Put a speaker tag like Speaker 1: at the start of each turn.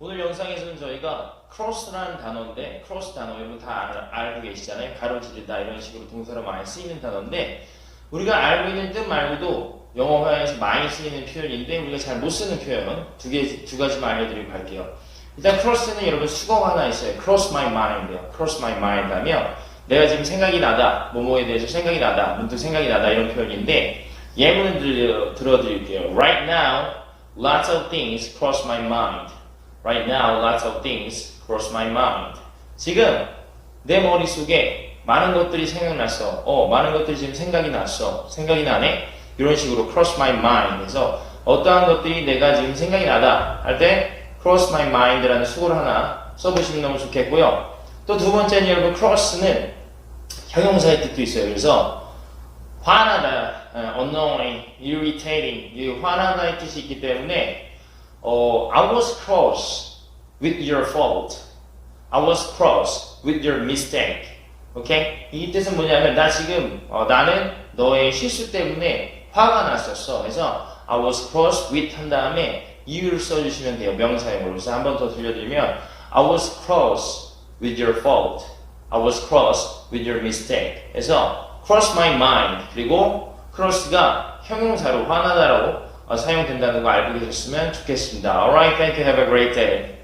Speaker 1: 오늘 영상에서는 저희가 cross라는 단어인데 cross 단어 여러분 다 알, 알고 계시잖아요. 가로지르다 이런 식으로 동사로 많이 쓰이는 단어인데 우리가 알고 있는 뜻 말고도 영어 회화에서 많이 쓰이는 표현인데 우리가 잘 못 쓰는 표현 두 개 두 가지만 알려드리고 갈게요. 일단 cross는 여러분 수거 하나 있어요. cross my mind요. cross my mind 하면 내가 지금 생각이 나다 뭐뭐에 대해서 생각이 나다 문득 생각이 나다 이런 표현인데 예문을 들려, 들어드릴게요. Right now, lots of things cross my mind. Right now, lots of things cross my mind. 지금 내 머릿속에 많은 것들이 생각났어. 어, 많은 것들이 지금 생각이 났어. 생각이 나네? 이런 식으로 cross my mind 해서 어떠한 것들이 내가 지금 생각이 나다 할 때 cross my mind라는 수고를 하나 써보시면 너무 좋겠고요. 또 두 번째는 여러분 cross는 형용사의 뜻도 있어요. 그래서 화나다, 어, annoying, irritating, 이 화나다의 뜻이 있기 때문에 어, I was cross with your fault. I was cross with your mistake. 오케이? 이 뜻은 뭐냐면 나 지금 어, 나는 너의 실수 때문에 화가 났었어. 그래서 I was cross with 한 다음에 이유를 써주시면 돼요. 명사형으로. 그래서 한 번 더 들려드리면 I was cross with your fault. I was cross with your mistake. 그래서 cross my mind 그리고 cross가 형용사로 화나다라고 어, 사용된다는 거 알고 계셨으면 좋겠습니다. Alright, thank you. Have a great day.